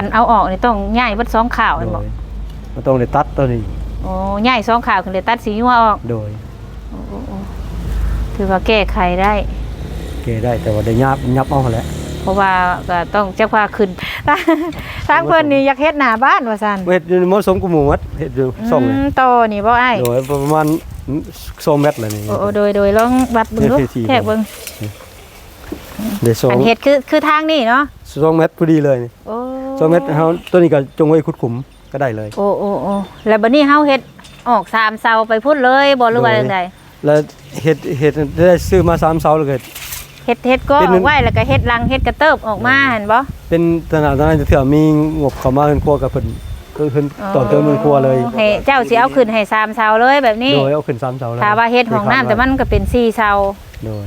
อันเอาออกนี่ต้องย่ายเบิดสองข่าวโดแม่นบ่ยมันต้องได้ตัดตัวนี้โอ้ย่ายสองข่าวคือเลยตัดสีหัวออกโดยโอ้โอ้โอ้ถือว่าแก้ไขได้ เกได้แต่ว่าได้ยับยับเอาแหล้วเพราะว่าก็ต้องเจ้าพาขึ้น ทางเพิ่นนี่อยากเฮ็ดหน้าบ้านว่าซั่นเฮ็ดอยู่เหมาะสมกับหมู่วัดเฮ็ดอยู่ซ่องอืเลยมโตนี่บ่อ้ายโดยประมาณ2เมตรเลยนี่ โอ้โอ้โดยโดยลองวัดเบิ่งดูเฮ็ดที่ แทกเบิ่งได้สองอันเฮ็ดคือคือทางนี่เนาะ สองเมตรพอดีเลยนี่โอ้ สองเมตรเฮาตัวนี้ก็จงไว้ขุดขุมก็ได้เลย โอ้โอ้โอ้แล้วบัดนี้เฮาเฮ็ดออกสามเสาไปพุ่นเลยบ่หรือว่าโดยจังไดแล้วเฮ็ดเฮ็ดได้ซื้อมาสามเสาแล้วก็เฮ็ดเฮ็ดก็เป็นออกไว้แล้วก็เฮ็ดรังเฮ็ดกระเติบออกมาเห็นบ่เป็นตนาดนั้นเถื่อมีงบเข้ามาเพิ่นครัวกับเพิ่นเพิ่นเพิ่นต่อเติมเพิ่นครัวเลยให้เจ้าสิเอาขึ้นให้สามเสาเลยแบบนี้โดยเอาขึ้นสามเสาเลยถ้าว่าเฮ็ดห้องน้ำแต่มันก็เป็นสี่เสาโดย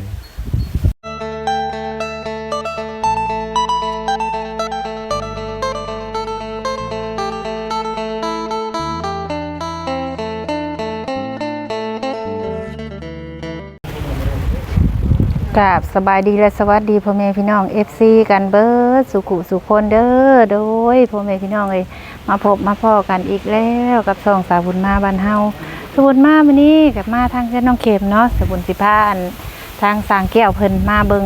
กราบสบายดีและสวัสดีพ่อแม่พี่น้อง FC กันเบิร์ดสุขุสุคนเด้อโดยพ่อแม่พี่น้องเอ้ยมาพบมาพ่อกันอีกแล้วกับสองสาวบุญมาบ้านเฮาสาวบุญมาวันนี้กับมาทางเส้นน้องเข็มเนาะสาวบุญสิพานทางสางแก้วเพิ่นมาเบิง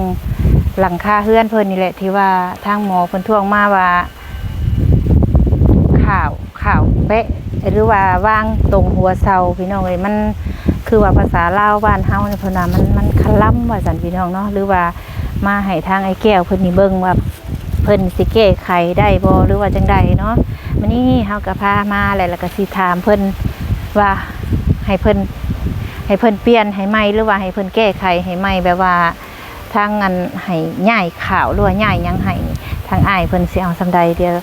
หลังคาเฮือนเพิ่นนี่แหละที่ว่าทางหมอเพิ่นท่วงมาว่าข่าวข่าวเป๊ะหรือว่าว่างตรงหัวเสาพี่น้องเอ้ยมัน คือว่าภาษาลาวบ้านเฮาเนี่ยพนามันมันคล่ำว่าสันพี่น้องเนาะหรือว่ามาให้ทางไอ้แก้วเพิ่นนี่เบิ่งว่าเพิ่นสิแก้ไขได้บ่หรือว่าจังใดเนาะมื้อนี้เฮาก็พามาแล้วแล้วก็สิถามเพิ่นว่าให้เพิ่นให้เพิ่นเปลี่ยนให้ใหม่หรือว่าให้เพิ่นแก้ไขให้ใหม่แบบว่าทางอันให้ย้ายข่าวหรือว่าย้ายยังให้ทางอ้ายเพิ่นสิเอาซำใดเดียว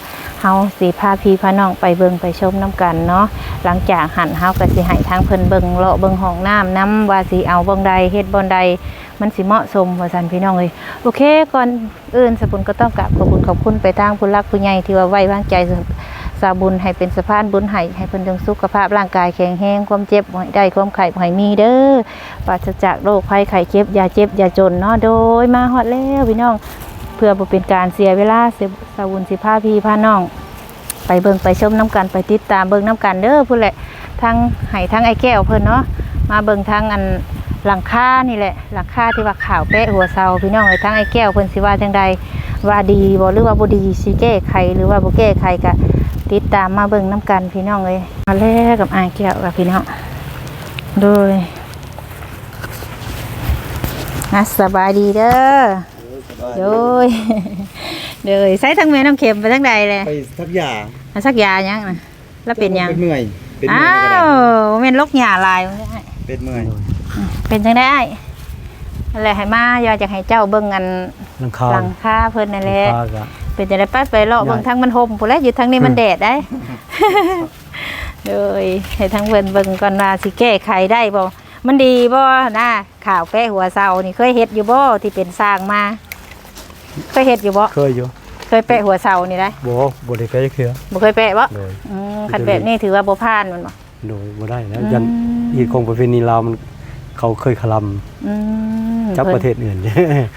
เฮาสิพาพี่พาน้องไปเบิ่งไปชมน้ำกันเนาะหลังจากหันเฮาก็สิให้ทางเพิ่นเบิ่งเลาะเบิ่งห้องน้ำน้ำว่าสิเอาบ่งใดเฮ็ดบ่งใดมันสิเหมาะสมว่าซั่นพี่น้องเอ้ยโอเคก่อนอื่นสบุญก็ต้องกราบขอบคุณขอบคุณไปทางผู้รักผู้ใหญ่ที่ว่าไว้วางใจสาบุญให้เป็นสะพานบุญให้ให้เพิ่นจงสุขภาพร่างกายแข็งแรงความเจ็บบ่ได้ความไข้บ่ให้มีเด้อปราศจากโรคภัยไข้เจ็บอย่าเจ็บอย่าจนเนาะโดยมาฮอดแล้วพี่น้องเพื่อบ่เป็นการเสียเวลาเสียสาบุญสิพาพี่พาน้อง ไปเบิ่งไปชมน้ำกันไปติดตามเบิ่งน้ำกันเด้อพุ่นแหละทั้งไห้ทั้งไอ้แก้วเพิ่นเนาะมาเบิ่งทางอันหลังคานี่แหละหลังคาที่ว่าข่าวเป๊ะหัวเสาพี่น้องไอ้ทั้งไอ้แก้วเพิ่นสิว่าจังใดว่าดีบ่หรือว่าบ่ดีสิแก้ไขหรือว่าบ่แก้ไขก็ติดตามมาเบิ่งน้ำกันพี่น้องเอ้ยมาแลกกับไอ้แก้วกับพี่น้องโดยนะสบายดีเด้อโดย โดยใส่ทั้งแม่น้ำเค็มไปทั้งใดเลยไปทักยาอันสักยายังนะแล้วเป็นยังเป็นเมื่อย เป็นอ้าเมื่อยก็ได้วเป็นลกหยาลายมันได้เป็นเมื่อยเป็นจังได้อะไรให้มาอยากจะให้เจ้าเบิ่งอันหลังคาหลังคาเพิ่นนั่นแหละหลังคาก็ เป็นจังได๋ไปไปเลาะเบิ่งได้ทั้งมันห่มพุ่นแหล้วอยู่ทั้งนี้มันแดดได้ เลยให้ทั้งเพิ่นเบิ่งก่อนว่าสิแก้ไขได้บ่มันดีบ่นะข่าวแป้หัวเสานี่เคยเฮ็ดอยู่บ่ที่เป็นสร้างมา เคยเฮ็ดอยู่บ่เคยอยู่เคยแปะหัวเสานี่ได้บ่บ่ได้ไปจักเทื่อบ่เคยแปะบ่โดยอืมคันแบบนี้ถือว่าบ่ผ่านแมันบ่โดยบ่ได้นะอืมยันอีกคงประเพณีลาวมันเขาเคยคลอืมำจับประเทศอื่น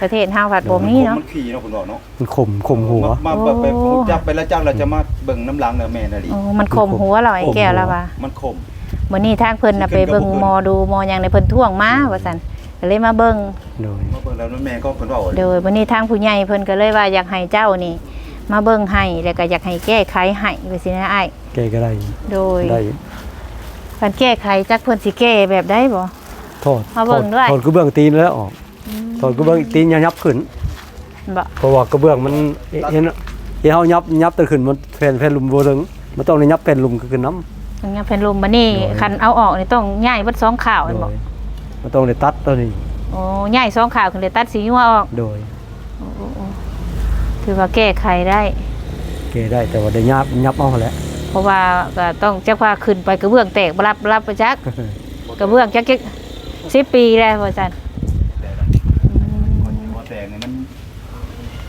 ประเทศเฮาผัดบ่มีเนาะมันขี่เนาะคุณบอกเนาะมันข่มข่มหัวมาโอ้มาไปผมจับไปแล้วจักเราจะมาเบิ่งน้ำลังเด้อแม่น่ะดิโอ้มันคมหัวเราไอ้แก้วแล้วว่ามันขมมื้อนี้ทางเพิ่นน่ะไปเบิ่งหมอดูหมอหยังในเพิ่นท่วงมาว่าซั่นก็เลยมาเบิ่ง โดย มาเบิ่งแล้วแม่ก็เพิ่นว่าโดยมื้อนี้ทางผู้ใหญ่เพิ่นก็เลยว่าอยากให้เจ้านี่ มาเบิ่งให้แล้วก็อยากให้แก้ไขให้ว่าสินะอ้ายแกก็ได้โดยได้การแก้ไขจักเพิ่นสิแก้แบบใดบ่ทอดมาเบิ่งด้วยถอดกระเบื้องตีนแล้วออกถอดกระเบื้องตีนยับขึ้น บ่เพราะว่ากระเบื้องมันเห็นเห็นเฮายับยับตัวขึ้นมันแผ่นแผ่นลุมบ่ถึงมันต้องได้ยับแผ่นลุมขึ้นน้ำ อย่างเงี้ยเพิ่นลมบัดนี้โดย คันเอาออกนี่ต้องย้ายเบิดสองข่าวแม่นบ่โดยมันต้องได้ตัดตัวนี้โอ้ย้ายสองข่าวคือเลยตัดสีหัวออกโดยโอ้โอ้โอ้ถือว่าแก้ไขได้แกได้แต่ว่าได้ยับยับเอาแหล้ว เพราะว่าก็ต้องจะพาขึ้นไปกระเบื้องแตกบรับรับไปจัก กระเบื้องจักจักสิปีแล้วพ่อจันหัวแตงนี่มัน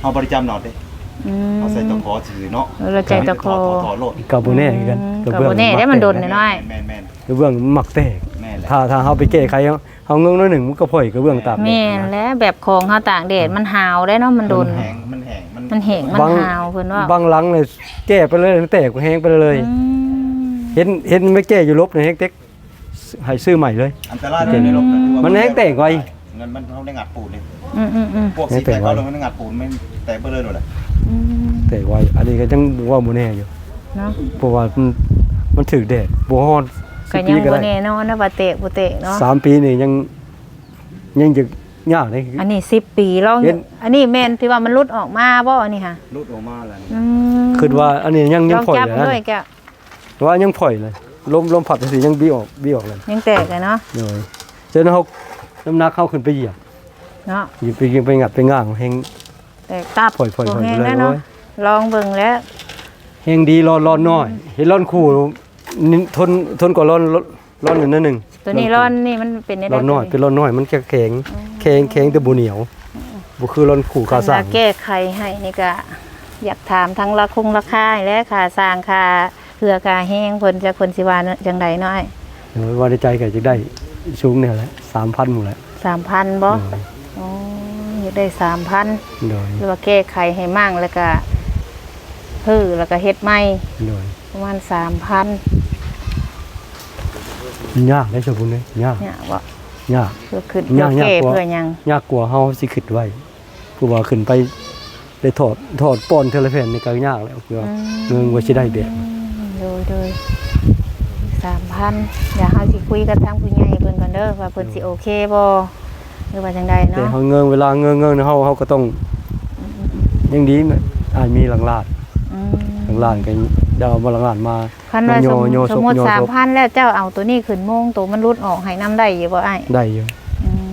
เฮาบริจำหนอดเด้อืมเฮาใส่ตะขอซื่อเนาะเราใจตะคอถอดถอดโลดกับโบแน่คือกันอืมกระกับเบื้องโบแน่ได้มันโดนน้อยแม่นแม่นกระเบื้องมันมักแตกแม่นแหละ ถ้าถ้าเฮาไปแก้ไขเฮาเฮาเงงน้อยหนึ่งมันก็พ่อยกระเบื้องตามแม่นแล้วแบบของเฮาต่างแดดมันหาวได้เนาะมันโดน แห้งมันแห้งมันมันแห้งมันบางหาวเพิ่นว่าบางหลังเลยแก้ไปเลยแตกแห้งไปเลย อืมเห็นเห็นไม่แก้อยู่ลบในแฮกเต็กให้ซื้อใหม่เลย อันตรายเลยในโลกะที่ว่ามันแห้งแตกไว เงินมันเขาได้งัดปูนเลยอืมอืมอืมพวกสีแตกเขาลงมันได้งัดปูนไม่แตกไปเลยหมดเลยอืมแตกไวอันนี้ก็ยังว่าบ่แน่อยู่เนาะเพราะว่ามันมันถึกแดดบ่ฮอด ก็สิยังปีก็บ่ได้แน่นอนนะว่าเตะบ่เตะเนาะสามปีนี่ยังยังจะยากเลยอันนี้10ปีลองเห็นอันนี้แม่นที่ว่ามันหลุดออกมาบ่อันนี้ค่ะรุดออกมาแล้วนี่อืมคิดว่าอันนี้ยังลยังองปล่อยจับเลยด้วยนะแกะว่ายังปล่อยเลยลมลมพัดสิยังบี้ออกบี้ออกเลยยังแตกเลยเนาะเลยเจนเฮาน้ำหนักเข้าขึ้นไปเหยียบเนาะเหยียบไปยิงไปงัดไปง่างแฮงแตกตับปล่อยปล่อยบ่ปล่อยแห้งไปเลยแล้วเนาะโอ้ยลองเบิ่งแล้วแฮงดีร้อนร้อนน้อยเห็นร้อนคู่ นี่ทนทนกว่าร้อนร้อนหนึ่งนิดหนึงตัวนี้ร้อนนี่มันเป็นได้ร้อนน้อยเป็นร้อนน้อยมันแข็งแข็งแข็งแข็งแต่บ่เหนียวบ่คือร้อนขู่ขาสร้างคันว่แก้ไขให้นี่ก็อยากถามทั้งราคงราคาและค่าสร้างค่าเหือค่าแห้งเพิ่นจะเพิ่นสิว่าจังไดเนาะไอ้เออว่าในใจก็จะได้สูงเนี่ยแหละ3,000หมดแหละ3,000บ่อ๋ออยากได้3,000โดยหรือว่าแก้ไขให้มั่งแล้วก็ฮื้อแล้วก็เฮ็ดใหม่โดย ประมาณ3,000ยากได้ชบุญเลยยากเนี่ยบ่ยากเพื่อขึ้นยาเพื่อกแก้ยากกว่าเพื่อหยังยากกว่าเฮาสิคิดไว้ผู้ว่าขึ้นไปได้ถอดถอดป้อนเทเลแผ่นนี่ก็ยากแล้วคือว่าเงินว่าสิได้แบบโดยโดย3,000เดี๋ยวเฮาสิคุยกับทางผู้ใหญ่เพิ่นก่อนเด้อว่าเพิ่นสิโอเคบ่หรือว่าจังไดแต่เนาะเฮาเงินเวลาเงินเงินเฮาเฮาก็ต้องยังดีอาจมีหลังลาดอืม หลังลาดก็เดาบ่หลังลาดมาคันว่าโยสมโยสมมติโยสามพันแล้วเจ้าเอาตัวนี้ขึ้นโมงตัวมันรุดออกให้น้ำได้อยู่บ่ไอ้ายได้อยู่อืม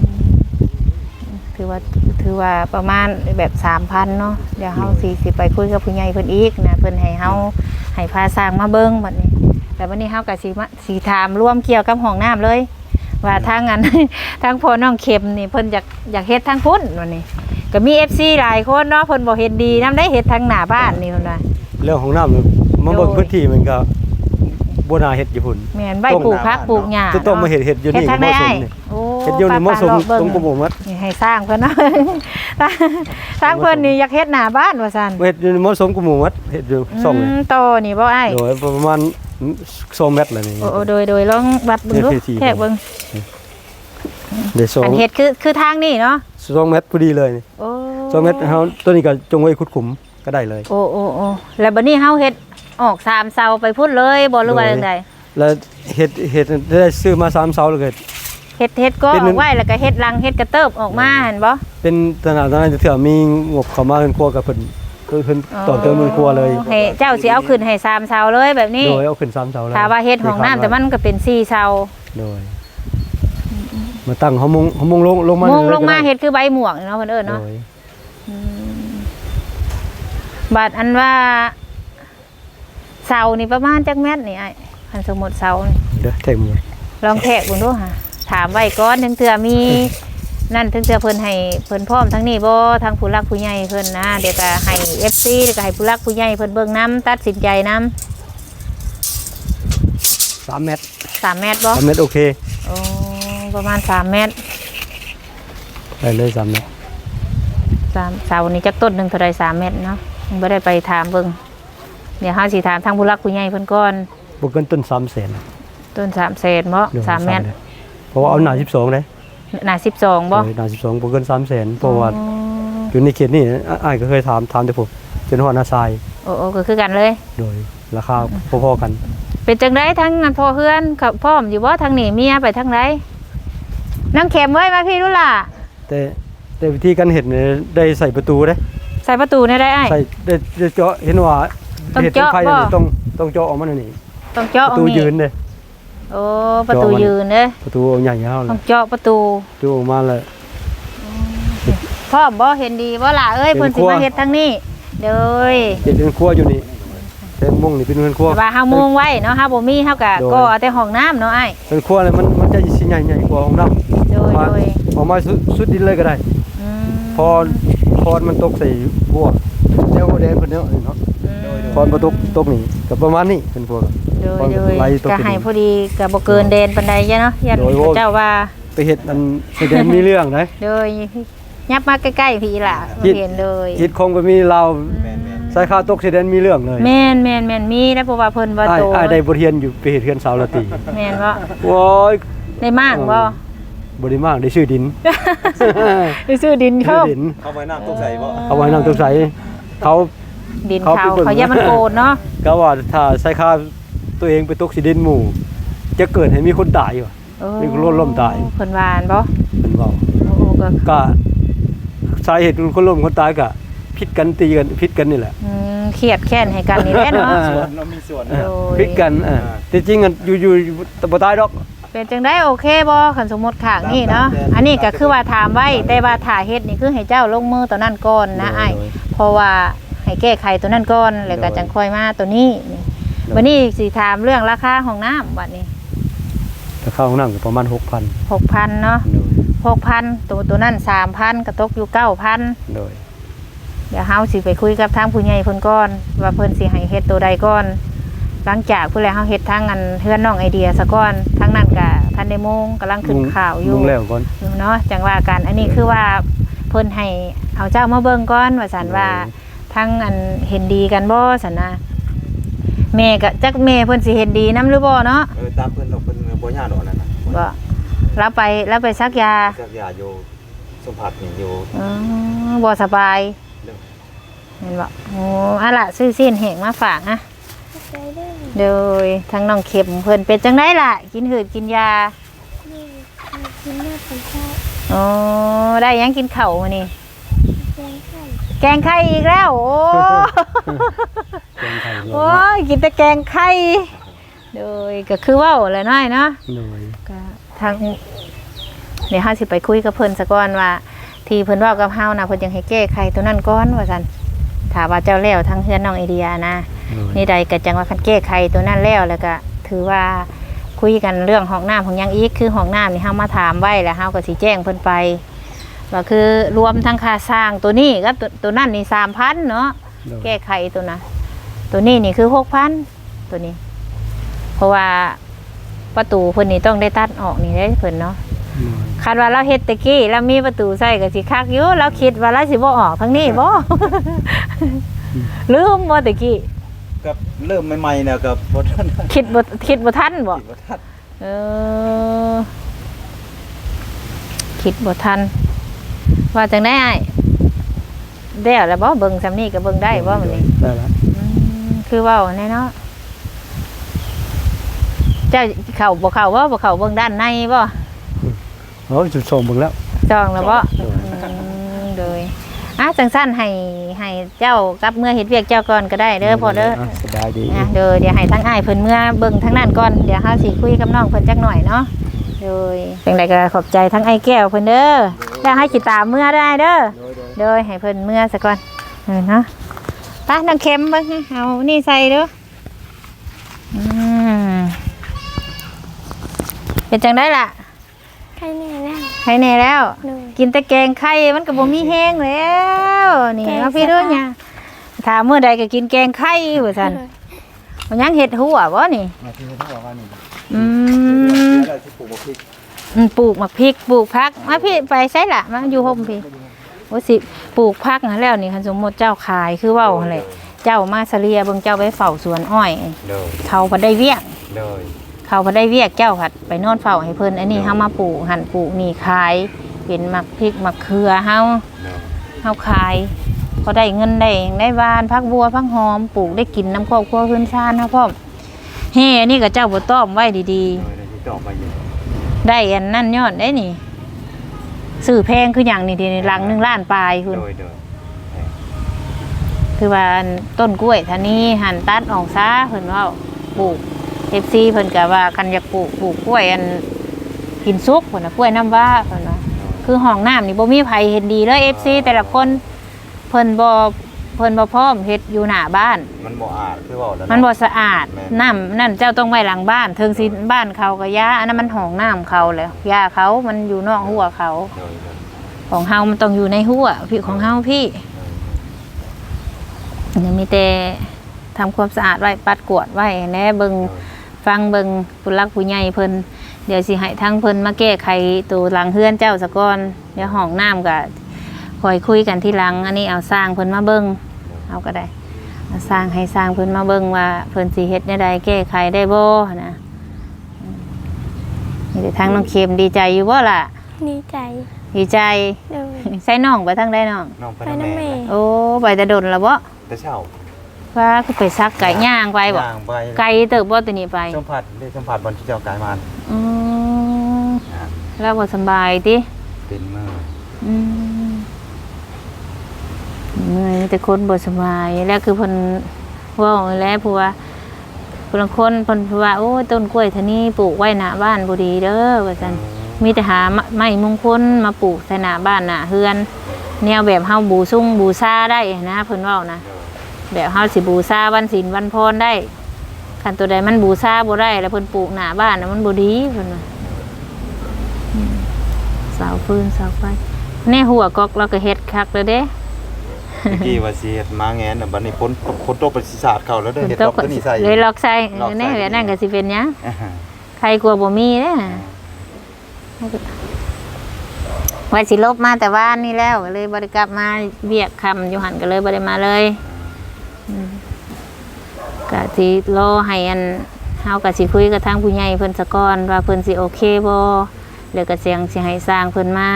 ถือว่าถือว่าประมาณแบบสามพันเนาะเดี๋ยวเฮาสิสิไปคุยกับผู้ใหญ่เพิ่นอีกนะเพิ่นให้เฮาให้พาสร้างมาเบิ่งบัดนี้ แต่วันนี้เฮาก็สิมาสิถามร่วมเกี่ยวกับห้องน้ำเลย ว่าทางอัน ทางพ่อน้องเข็มนี่เพิ่นอยากอยากเฮ็ดทางพุ่นวันนี้ ก็มี FC หลายคนเนาะเพิ่นบ่เฮ็ดดีนํได้เฮ็ดทางหน้าบ้านนี่เพิ่นว่า เรื่องของน้ำนี่มาเบิ่งโดยพื้นที่มันก็บ่น่าเฮ็ดอยู่พุ่นแม่นใบปลูกพักปลูกหญ้าจะต้องมาเฮ็ดเฮ็ดอยู่เฮ็ดนี่ทางเหใดมาะสไอ้มนี่โอ้เฮ็ดอยู่นี่เหมาะสมปลๆตรงกระบอกมัดนี่ให้สร้างเพิ่นเนาะสร้างเพิ่นนี่อยากเฮ็ดหน้าบ้านว่าซั่นเฮ็ดอยู่นี่เหมาะสมกับหมู่มัดเฮ็ดอยู่ซ่องนี่มโตนี่บ่ไอ้โดยประมาณ2เมตรแล้วนี่โอ้โอ้โดยโดยลองวัดเบิ่งดูเฮ็ดที่แทกเบิ่งได้สองอันเฮ็ดคือคือทางนี่เนาะสองเมตรพอดีเลยนี่โอ้สองเมตรเฮาตัวนี้ก็จงไว้ขุดขุม ก็ได้เลย โอ้โอ้โอ้แล้วบัดนี้เฮาเฮ็ดออกสามเสาไปพุ่นเลยบ่หรือว่าโดยจังไดแล้วเฮ็ดเฮ็ดได้ซื้อมาสามเสาแล้วก็เฮ็ดเฮ็ดก็เป็นออกไว้แล้วก็เฮ็ดรังเฮ็ดกระเติบออกมาเห็นบ่ เป็นตลาดนั้นเถื่อมีงบเข้ามาเป็นครัวกับเพิ่นก็เพิ่นต่อเติมเป็นครัวเลยให้เจ้าสิเอาขึ้นให้สามเสาเลยแบบนี้โดยเอาขึ้นสามเสาเลยถ้าว่าเฮ็ดห้องน้ำแต่มันก็เป็นสี่เสาโดยมาตั้งเฮามงเฮามงลงลงมามุงเยลงมาก็ไเฮ็ดคือใบหมวกเนาะเพิ่นเอิ้นโดเนาะย บาดอันว่าเสานี่ประมาณจักเมตรนี่ไอ้คันสมมุติเสานี่เด้อแทงมือลองแทกเบิ่งดูค่ะ ถามไว้ก่อนถึงเทื่อมี นั่นถึงเทื่อเพิ่นให้เพิ่นพร้อมทั้งนี้บ่ทางผู้รักผู้ใหญ่เพิ่นนะเดี๋ยวก็ให้ FC แล้วก็ให้ผู้รักผู้ใหญ่เพิ่นเบิ่งนํตัดสินใจนํสามเมตร3เมตรบ่สามเมตรโอเคโอ้ประมาณ3เมตรได้เลยสามเมตรสามเสานี่จักต้นหนึงเท่าใด3เมตรเนาะยัง บ่ได้ไปถามเบิ่งเดี๋ยวเฮาสิถามทางผู้รักผู้ใหญ่เพิ่นก่อนบ่เกินต้น3แสนต้น3เศษบ่3เมตรเพราะว่าเอาหน้า12เด้หน้า12บ่โดยหน้า12บ่เกิน3แสนเพราะว่าอ๋ออยู่ในเขตนี่อะอ้ายก็เคยถามถามแต่ผมจนฮอดหน้าทรายโอ้โอ้ก็คือกันเลย โดยราคาพอๆกัน เป็นจังไดทั้งอันพ่อเฮือนกับพ่อมอยู่บ่ทางนี้เมียไปทางไหนนั่งเข็มไว้มาพี่ดูล่ะแต่แต่วิธีการเห็ดเนี่ยได้ใส่ประตูเด้ ใส่ประตูเนี่ยได้ไอ้ใส่ได้ได้เจาะเห็นว่าต้องเห็ดเจาะไฟบ่ นี่ต้องต้องเจาะออกมาหน่อยนี่ต้องเจาะประตูเอานี่ยืนเด้โอ้ประตูเจาะมัน ยืนเด้อประตูใหญ่ยาวเลต้อยงเจาะประตูประตูออกมาเลย พ่อมบ่เห็นดีบ่ล่ะเอ้ยเห็นเพิ่นสิครัว มาเฮ็ดทางนี้เด้ยเห็ดเป็นครัวอยู่นี่แต่มุงนี่เป็นเรือนครัวแต่ว่าเฮามุงไว้เนาะเฮาบ่มีเฮาก็โดย ก็เอาแต่ห้องน้ำเนาะไอ้เป็นครัวเลยมันมันจะสิใหญ่ใหญ่กว่าของน้ำโดยมาโดยออกมาสุดสุดดินเลยก็ได้ อืมพอ พรมันตกใส่บัวแนวแดงคนเนี้ยเนาะอืมพรมาตกตกนี่ก็ประมาณนี้เป็นพวกโดยโดยไล่ตกก็เป็นให้พอดีก็บ่เกินเดนปานใดจ้ะเนาะยันโดยว่าเจ้าว่าไปเห็ดอันแสดงมีเรื่องนะโดยยับมาใกล้ๆพี่ล่ะคิดเห็นเลยคิดคงไปมีเราแม่นแม่นใส่ข้าวตกสิเดนมีเรื่องเลยแม่นแม่นแม่นมีแล้วเพราะว่าเพิ่นว่าอ้ายโตอ้ายได้บทเรียนอยู่ไปเฮ็ดเฮือนสาวละตีแม่นบ่โว้ยได้มากบ่ บ่ได้มากได้ชื่อดินได้ซื้อดินชื่เขาอดินเข้าไปน้ำตกใส่บ่เอาไว้นำตกใสเขาดินเขาเขาไปเบิ่งเขาอย่ามันโกนเนาะก็ว่าถ้าใส่ข้าวตัวเองไปตกสิดินหมู่ จะเกิดให้มีคนตายว่ะเออนี่คือรถล่มตายเพิ่นว่าอันบ่เป็นเว้าโอ้ก็ก็สาเหตุคนล้มคนตายก็พิษกันตีกันพิษกันนี่แหละอืมเครียดแค้นให้กันนี่แหละเนาะส่วนเรามีส่วนเออโอ้ยพิษกันเออแต่จริงกันอยู่อยู่ๆบ่ตายดอก เป็นจังได้โอเคบ่คันสมมุติข้างนี่เนาะอันนี้ก็คือว่าถามไว้แต่ว่าถ้าเฮ็ดนี่คือให้เจ้าลงมือตัวนั้นก่อนนะอ้ายเพราะว่าให้แก้ไขตัวนั้นก่อนแล้วก็จังค่อยมาตัวนี้นี่วันนี้สิถามเรื่องราคาห้องน้ำบัดนี้ถ้าเข้าห้องน้ำก็ประมาณ6,000 6,000เนาะโดย6,000ตัวตัวนั้น3,000ก็ตกอยู่9,000โดยเดี๋ยวเฮาสิไปคุยกับทางผู้ใหญ่เพิ่นก่อนว่าเพิ่นสิให้เฮ็ดตัวใดก่อน หลังจากผู้แล้วเฮาเฮ็ดทางอันเฮือนน้องไอเดียซะก่อนทางนั้นก็ทันได้โมงกำลังขึ้นข่าวอยู่มุ่งแล้วก่อนเนาะจังว่ากันอันนี้คือว่าเพิ่นให้เอาเจ้ามาเบิ่งก่อนว่าสันว่าทั้งอันเห็นดีกันบ่สันนะแม่ก็จักแม่เพิ่นสิเห็นดีนํหรือบ่เนาะเออตามเพิ่นเราเพิ่นบ่ยากดอกนั่นน่ะบ่รับไปรับไปซักยาสักยาอยู่สัมผัสนี่อยู่อ๋อบ่สบายเด้อเห็นบ่โอ้อะล่ะซื้อเส้นแห้งมาฝากนะ ใจเด้อโดยทั้งน้องเข็มเพิ่นเป็นจังไดล่ะ กินหืดกินยานี่กินเนื้อเป็นข้าวอ๋อได้หยังกินข้าวมื้อนี้แกงไข่แกงไข่อีกแล้ว โอ้ แกงไทยเลยโอ้ยกินแต่แกงไข่โดยก็คือเว่าแหละน้อยเนาะ โดยก็ทางเดี๋ยวเฮาสิไปคุยกับเพิ่นซะก่อนว่า ที่เพิ่นเว้ากับเฮานะเพิ่นยังให้แก้ไขตัวนั้นก่อนว่าซั่นถ้าว่าเจ้าแล้วทางเฮือนน้องไอเดียนะโดย นี่ใดก็จังว่าคันแก้ไขตัวนั้นแล้วแล้วก็ถือว่าคุยกันเรื่องห้องน้ำของหยังอีกคือห้องน้ำนี่เฮามาถามไว้แล้วเฮาก็สิแจ้งเพิ่นไปว่าคือรวมทั้งค่าสร้างตัวนี้กับตัวตัวนั้นนี่3,000เนาะโดยแก้ไขตัวนะตัวนี้นี่คือหกพันตัวนี้ เพราะว่าประตูเพิ่นนี่ต้องได้ตัดออกนี่ได้เพิ่นเนาะโดยคาดว่าเราเฮ็ดตะกี้แล้วมีประตูใส่ก็สิคักอยู่เราคิดว่าเราสิบ่ออกทั้งนี้บ่ลืมบ่ตะกี้ กับเริ่มใหม่ๆเนี่ยกับบ่ทันคิดบ่คิดบ่ทันบ่บ่ทันเออ คิดบ่ทัน ว่าจังได้อ้ายแล้วแล้วบ่เบิ่งซำนี้ก็เบิ่งได้บ่มื้อนี้ได้แล้วอืมคือเว่าแน่เนาะเจ้าเข่าบ่เข่าว่าบ่เข่าเบิ่งด้านในบ่โอ้ยจุดส่งเบิ่งแล้วจองแล้วบ่โดยอืมโดย อะจังสั้นให้ให้เจ้ากลับเมื่อเฮ็ดเวียกเจ้าก่อนก็ได้เด้อพอเด้อะสบายดีอะเด้อเดี๋ยวให้ทั้งอ้ายเพิ่นเมื่อเบิ่งทั้งนั้นก่อนเดี๋ยวเฮาสิคุยกับน้องเพิ่นจักหน่อยเนาะโดยจังไดก็ขอบใจทั้งไอ้แก้วเพิ่นเด้อแล้วให้สิตามเมื่อได้เด้อโดยให้เพิ่นเมื่อซะก่อนเออเนาะไป้าน้องเข็มเบิ่งนะเอานี่ใส่เด้ออืมเป็นจังได้ล่ะ ไข่แน่แล้วให้แน่แล้วหนึ่งกินแต่แกงไข่มันก็บ่มีแห้งแล้วนี่แกงมาพี่ด้วยสะอาดเนี่ยถ้ามื้อใดก็กินแกงไข่ว่าซั่นมันยังเฮ็ดหัวบ่นี่มาที่เขาบอกว่านี่อืมได้ที่ปลูกบ่พริกอืมปลูกหมักพริกปลูกผักมาพี่ไปใส่ละมาอยู่ห่มพี่ว่าสิปลูกผักนั่นแล้วนี่คันสมมติเจ้าขายคือเว้าหั่นแหละเจ้ามาเสลียเบิ่งเจ้าไปเฝ้าสวนอ้อยเด้อเขาพอได้เวียกเด้อ เขาพอได้เวียกเจ้าผัดไปนอนเฝ้าให้เพิ่นอันนี้เฮามาปลูกหั่นปลูกนี่ขายเป็นหมักพริกหมักเขือเฮาเด้อเฮาขายพอได้เงินได้ได้บานพักบัวพักหอมปลูกได้กินน้ำครอบครัวพื้นชาติเฮาพร้อมเฮ้อันนี้ก็เจ้าบ่ต้อมไว้ดีๆเด้อได้ที่ตอบมาอยู่ได้อันนั่นยอดได้นี่ซื้อแพงคืออย่างนี่ทีนี้ลังหนึ่งล้านปลายคุณโดยเด้อคือว่าอันต้นกล้วยท่านี้หันตัดออกซะเพิ่นว่าปลูก เอฟซีเพิ่นก็ว่ากันอยากปลูกปลูกกล้วยอันกินซุกเพิ่นน่ะกล้วยน้ำว้าเพิ่นว่าคือห้องน้ำนี่บ่มีไผเห็นดีเลยเอฟซีแต่ละคนเพิ่นบ่เพิ่นบ่พร้อมเฮ็ดอยู่หน้าบ้าน มันบ่อาดคือเว้าแล้วมันบ่สะอาดแม่นน้ำนั่นเจ้าต้องไว้หลังบ้านถึงสิบ้านเขาก็ยาอันนั้นมันห้องน้ำเขาแล้วยาเขามันอยู่นอกหัวเขาเด้อเด้อของเฮามันต้องอยู่ในหัวพี่ของเฮาพี่ยังมีแต่ทำความสะอาดไว้ปัดกวาดไว้แหน่เบิง ฟังเบิงผู้รักผู้ใหญ่เพิ่นเดี๋ยวสิให้ทั้งเพิ่นมาแก้ไขตัวหลังเฮือนเจ้าสะก่อนเดี๋ยวห้องน้ำก็คอยคุยกันที่หลัง อันนี้เอาสร้างเพิ่นมาเบิ่งเอาก็ได้เอาสร้างให้สร้างเพิ่นมาเบิ่งว่าเพิ่นสิเฮ็ดแนวใดแก้ไขได้บ่นะอืมนี่แต่ทางน้องเข็มดีใจอยู่บ่ล่ะ ดีใจ ดีใจโดยใส่น้องไปทางใดน้องน้องไปไปน้ำน้ำแม่แม่โอ้ไปแต่ดนแล้วบ่แต่เช้า ว่าคือไปซักไก่ย่างไปบ่ย่างไปไกลเติบบ่ตัวนี้ไปสัมผัสได้สัมผัสบอลที่เจ้ากายมาอืมอ่าแล้วบ่สำบายติเป็นมืออืมเมื่อยมีแต่คนบ่สบายแล้วคือเพิ่นเว้าแล้วผู้ว่าผู้ลางคนเพิ่นว่าโอ้ยต้นกล้วยเท่านี้ปลูกไว้หน้าบ้านบ่ดีเด้อว่าซั่นมีแต่หาไม้มงคลมาปลูกใส่หน้าบ้านหน้าเฮือน แนวแบบเฮาบูซุ่งบูชาได้นะเพิ่นเว้านะ แบบเฮาสิบูชาวันศีลวันพรได้คันตัวใดมันบูชาบ่ได้ แล้วเพิ่นปลูกหน้าบ้านน่ะมันบ่ดีเพิ่นว่าอืมเสาฟืนเสาไฟแน่หัวกอกเราก็เฮ็ดคักเลยเด้เมื่อกี้ว่าสิเฮ็ดมาแงนน่ะบัดนี้ฝนฝนตกเป็นศีรษะเข้าแล้วเด้อเพิ่นเฮ็ดตดอกกตัวนี้ใส่เลยลอกใส่ลอกใส่แน่แบบนั้นก็สิเป็นหยังอ่าฮะใครกลัวบ่มีเด้ว่าสิลบมาแต่ว่านนี่แล้วก็เลยบ่ได้กลับมาเวียกคำอยู่หันก็เลยบ่ได้มาเลย อืมก็สิรอให้อันเฮาก็สิคุยกับทางผู้ใหญ่เพิ่นสะก่อนว่าเพิ่นสิโอเคบ่แล้วก็เสียงสิให้สร้างเพิ่นมา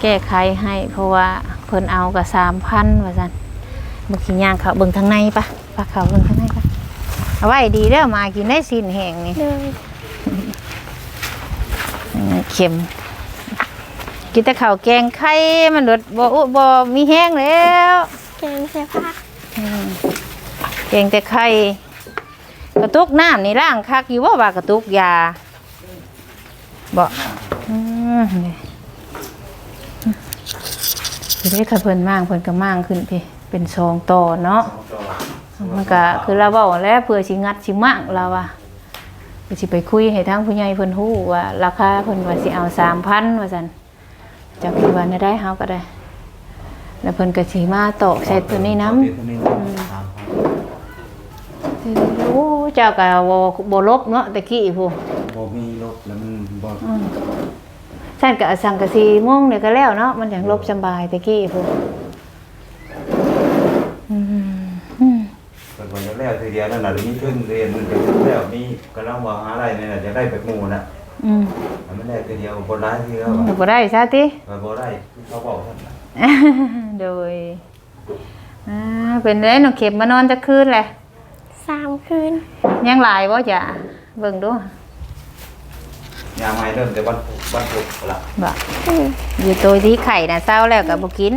แก้ไขให้ เพราะว่าเพิ่นเอาก็3,000ว่าซั่นบ่ขี้ย่างเขาเบิ่งทางในปะปะเขาเบิ่งทางในปะเอาไว้ดีเด้อมากินได้สิ้นแห้งนี่โดยอืมเค็มกินแต่ข้าวแกงไข่มันรสบ่อุบ่มีแห้งแล้ว แกงเสื้อผ้า อืมแกงแต่ไข่กระตุกน้ำนี่ล่างคักอยู่ว่าว่ากระตุกยาบ่อืมนี่ทีนี้ค่ะเพิ่นมั่งเพิ่นก็มั่งขึ้นพี่เป็นซองต่อเนาะมันก็คือเราเว้าแล้วเพื่อสิงัดสิมั่งเราอะก็สิไปคุยให้ทางผู้ใหญ่เพิ่นฮู้ว่าราคาเพิ่นว่าสิเอา3,000ว่าซั่นจักคิดว่าได้เฮาก็ได้ แล้วเพิ่นก็สิมาตอกใส่ตัวนี้น้ำเป็นตัวนี้ตามโอ้เจ้าก็บ่บ่ลบเนาะตะกี้พู้บ่มีลบแล้วมันบ่อืมฉันก็เอาสังกะสีม่วงเนี่ยก็แล้วเนาะมันจังลบสำบายตะกี้พู้อืมอืมเพิ่นบ่อยากแล้วทีเดียวนั่นน่ะมีทุนเรียนมันก็แล้วมีกำลังว่าหาอะไรนี่น่ะจะได้แบบหมู่น่ะอืมมันไม่ได้ทีเดียวบ่ได้ทีเดียวบ่ได้ซะติว่าบ่ได้เขาบอกท่านน่ะ โดยอ่าเป็นไดน้องเข็มมานอนจักคืนแหละสามคืนยังหลายบ่จ้ะเบิ่งดูยามใหม่เริ่มแต่วันพุธวันพุธละบ่อยู่ตัวที่ไข่น่ะเศร้าแล้วก็บ่กิน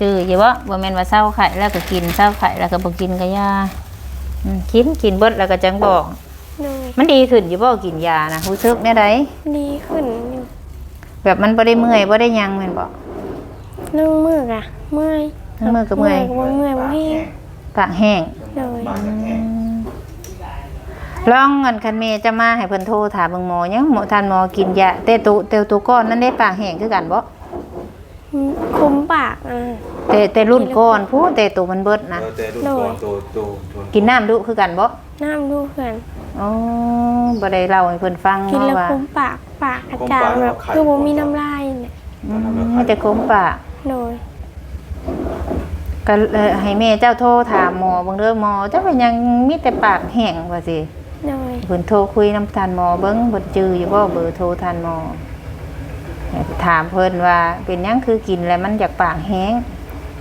จื้ออยู่บ่บ่แม่นว่าเศร้าไข่แล้วก็กินเศร้าไข่แล้วก็บ่กินก็ยาอืมกินกินเบิดแล้วก็จังบอก โดยมันดีขึ้นอยู่บ่กินยานะรู้สึกแน่ใดดีขึ้นอยู่แบบมันบ่ได้เมื่อยบ่ได้หยังแม่นบ่ นึ่งมือกอะเมื่อยทั้งมือก็เมื่อยก็บ่เมื่อยบ่แห้งปากแห้งโดยบ้านจากแห่งลองเงินคันเมจะมาให้เพิ่นโทรถามเบิ่งหมอยังหมอท่านหมอกินยาเตตุเตวตัวก้อนนั่นได้ปากแห้งคือกันบ่คุมปากอะแต่แต่รุ่นก้อนผู้แต่ตัวมันเบิดนะเออแต่รุ่นก่อนตัวตัวตัวกินน้ำดุคือกันบ่น้ำดูเพื่อนอ๋อบ่ได้เล่าให้เพิ่นฟังกินเนาะแล้วว่าคุมปากปากอาจารย์แบบคือบ่มีน้ำลายเนี่ยอืมมีแต่คมปาก โดยก็เอ่อให้แม่เจ้าโทรถามหมอเบิ่งเด้อหมอเจ้าเป็นหยังมีแต่ปากแห้งว่าสิโดยเพิ่นโทรคุยนำทานหมอเบิ่งเพิ่นจื้ออยู่บ่เบอร์โทรทานหมอให้ถามเพิ่นว่าเป็นหยังคือกินแล้วมันอยากปากแห้ง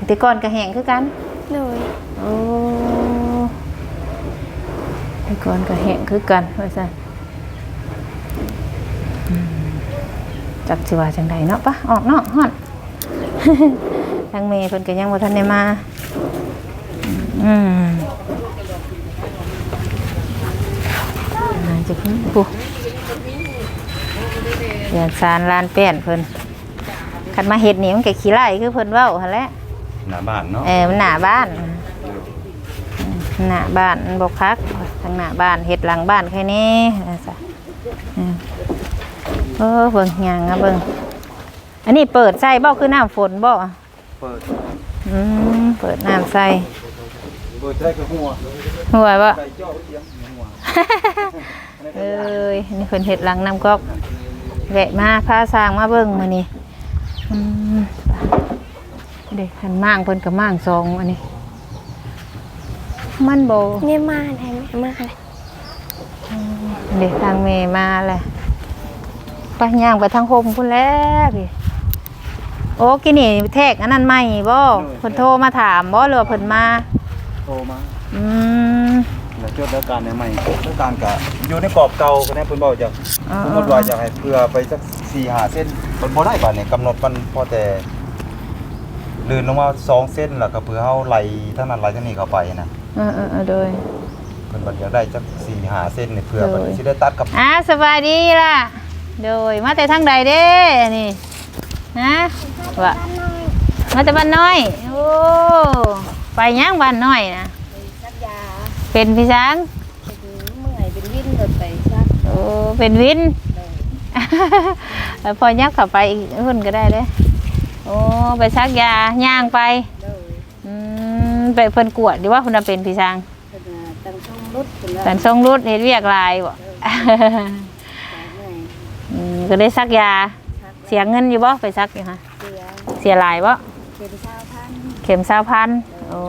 แต่ก่อนก็แห้งคือกัน โดยโอ้แต่ก่อนก็แห้งคือกันว่าซั่นอืมจักสิว่าจังไดเนาะปะออกเนาะฮอด ทางเมย์เพิ่นก็ยังบ่ทันได้มา อืมน่าจะเพิ่นปุ๊เดือนซานลานแป้นเพิ่นคันมาเฮ็ดนี่มันก็ขี้ไล่คือเพิ่นเว้าหั่นแหละหน้าบ้านเนาะเออมันหน้าบ้านหน้าบ้านมันบ่คักทางหน้าบ้านเฮ็ดหลังบ้านแค่นี้นะซะอืมเออเบิ่งหยังอะเบิ่ง อันนี้เปิดใส่บ่คือน้ำฝนบ่เปิดอืมเปิดน้ำใส่เปิดได้ก็หัวหัวบ่ใส่เจ้าเสียงหัวเอ้ยนี่เพิ่นเฮ็ดหลังน้ำก๊อกแวะมาพาสร้างมาเบิ่งมื้อนี้อืมเด็กหันม่างเพิ่นกับม่างสองอันนี้ มันโบเนี่ยมาแทนแม่มาเลยเด็กทางเมมาแหละไปย่างไปทางโฮมพุ่นแล้วพี่ โอ้กินนี่แทกอันนั้นใหม่บ่เพิ่นโทรมาถามบ่หรือว่าเพิ่นมาโทรมาอืมแล้วจดแล้วการใหม่แล้วการก็อยู่ในกรอบเก่าก็แน่เพิ่นบอกจะอ่าสมมติว่าอยากให้เพื่อไปสัก4-5เส้นมันบ่ได้บาดนี้กำหนดมันพอแต่ลื่นลงมา2เส้นแล้วก็เพื่อเฮาไหลทางนั้นไหลทางนี้เข้าไปนะเออเออเออโดยเพิ่นบ่อยากได้จัก4-5เส้นนี่เพื่อโดมันยสิได้ตัดกับอ่าสบายดีล่ะโดยมาแต่ทางใดเด้นี่ นะว่ามาแต่บ้านน้อย โอ้ ไปย่างบ้านน้อยนะเป็นพี่ช้างเมื่อยเป็นวินรถไปซักโอ้ เป็นวินแล้วพอยักเข้าไปอีกคนก็ได้เลยโอ้ ไปซักยาย่างไปเลยอืมไปเพิ่นกวดดีว่าเพิ่นนะเป็นพี่ช้างเป็นอ่าตั้งช่องรถเป็นแต่ทรงรุดเฮ็ดเวียกหลายบ่อืมก็ได้ซักยาเสียเงินอยู่บ่ไปซักอยู่ฮะเสียเสียหลายบ่เป็นเช้าพันเข็มสาวพันโอ้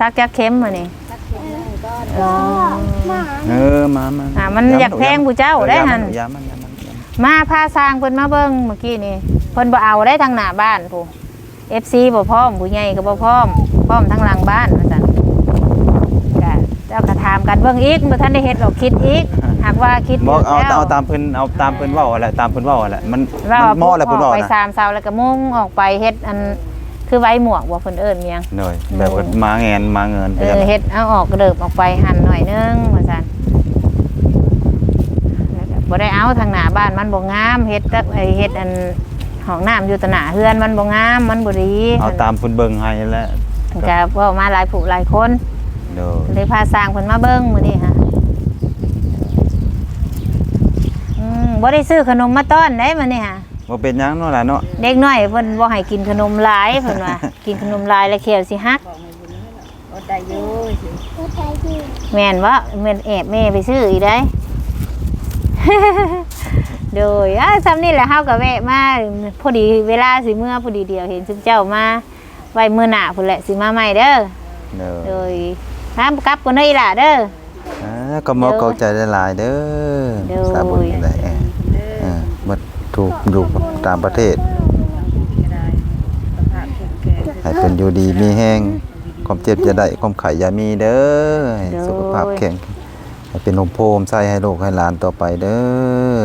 ซักจักเข็มมื้อนี่สักเข็มหนึ่งก้อนเออเออมามาอ่ามันอยากแพงผู้เจ้าได้หั่นยามันยามันยามันมาพาสร้างเพิ่นมาเบิ่งเมื่อกี้นี่เพิ่นบ่เอาได้ทางหน้าบ้านผู้ FC บ่พร้อมผู้ใหญ่ก็บ่พร้อมพร้อมทั้งหลังบ้านว่าซั่นก็เจ้าก็ถามกันเบิ่งอีกบ่ทันได้เฮ็ดหรอกคิดอีก หากว่าคิดบอกเอาแล้วเอาตามเพิ่นเอาตามเพิ่นเว้าอะไรตามเพิ่นเว้าอะไรมันว่ามันเหมาะแล้วเพิ่นอเว้าอกไปนะสามเสาแล้วก็มุ่งออกไปเฮ็ดอันคือไว้หมวกบ่เพิ่นเอิ้นเมียงหน่อยแบบว่ามาแงนมาเงินเออเฮ็ดเอาออกกระเดิบออกไปหั่นหน่อยนึงว่าซั่นแล้วก็บ่ได้เอาทางหน้าบ้านมันบ่งามเฮ็ดกับไอ้เฮ็ดอันห้องน้ำอยู่ตะหน้าเฮือนมันบ่งามมันบ่ดีเอาตามเพิ่นเบิ่งให้แล้วก็เว้ามาหลายผู้หลายคนเด้อก็เลยพาสร้างเพิ่นมาเบิ่งมื้อนี้ค่ะอืม บ่ได้ซื้อขนมมาต้อนได้มื้อนี้ค่ะบ่เป็นหยังเนาะล่ะเนาะเด็กน้อยเพิ่นบ่ให้กินขนมหลายเพิ่นว่า กินขนมหลายแล้วเขียวสิฮักบอกให้บุญให้รถได้เยอะสิแม่นว่าแม่นแอบแม่ไปซื้ออีกได้ โดยอะซ้ำนี่แหละเฮาก็แวะมาพอดีเวลาสิเมื่อพอดีเดียวเห็นซุมเจ้ามาไว้มื้อหน้าพุ่นแหละสิมาใหม่เด้อเด้อโดยน้ำกลับกันเด้ออีหล่ะเด้ออ่าก็หมอเข้าใจหลายๆเด้อเด้อสาบุญนี่แหละเออบ่ถูกอยู่ตามประเทศก็ได้สภาพแข็งแกร่งให้เป็นอยู่ดีมีแห้งความเจ็บจะได้ความไข้อย่ามีเด้อให้สุขภาพแข็งให้เป็นลมโพมใส่ให้ลูกให้หลานต่อไปเด้อ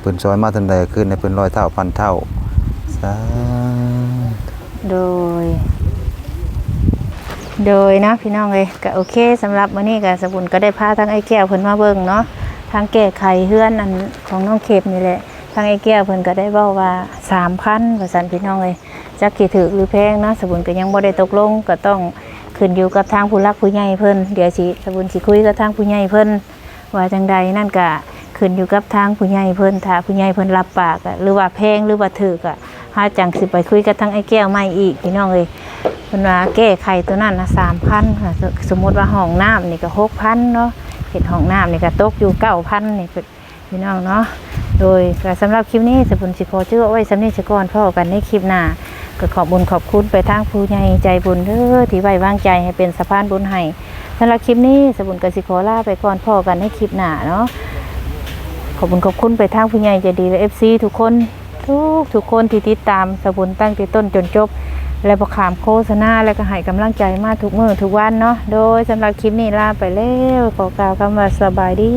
เพิ่นซอยมาทันใดขึ้นให้เพิ่นร้อยเท่าพันเท่าสาธุโดย โดยเนาะพี่น้องเลยก็โอเคสำหรับวันนี้ก็สบุญก็ได้พาทั้งไอ้แก้วเพิ่นมาเบิ่งเนาะทางแก้ไขเฮือนอันของน้องเข็มนี่แหละ ทางไอ้แก้วเพิ่นก็ได้เว้าว่า3,000ว่าซั่นพี่น้องเลยจักสิถูกหรือแพงเนาะสบุญก็ยังบ่ได้ตกลงก็ต้องขึ้นอยู่กับทางผู้รักผู้ใหญ่เพิ่นเดี๋ยวสิสบุญสิคุยกับทางผู้ใหญ่เพิ่นว่าจังใดนั่นก็ขึ้นอยู่กับทางผู้ใหญ่เพิ่นถ้าผู้ใหญ่เพิ่นรับปากหรือว่าแพงหรือว่าถูกอะหาจังสิไปคุยกับทางไอ้แก้วใหม่อีกพี่น้องเอ้ยเพิ่นว่าแก้ไขตัวนั้นนะสามพันค่ะสมมติว่าห้องน้ำนี่ก็หกพันเนาะเห็ดห้องน้ำนี่ก็ตกอยู่เก้าพันนี่พี่น้องเนาะ โดยสำหรับคลิปนี้สบุญสิขอเชื่อไว้สำเนี้สก่อนพ่อกันในคลิปหน้าก็ขอบบุญขอบคุณไปทางผู้ใหญ่ใจบุญเด้อที่ไว้วางใจให้เป็นสะพานบุญให้สำหรับคลิปนี้สบุญกสิขอลาไปก่อนพ่อกันในคลิปหน้าเนาะขอบคุญขอบคุณไปทางผู้ใหญ่ใจดีและเอฟซีทุกคนทุกทุกคนที่ติดตามสบุญตั้งแต่ต้นจนจบ และประขามโฆษณาและก็ให้กำลังใจมาทุกมือทุกวันเนาะโดยสำหรับคลิปนี้ลาไปแล้วขอกล่าวคำว่าสบายดี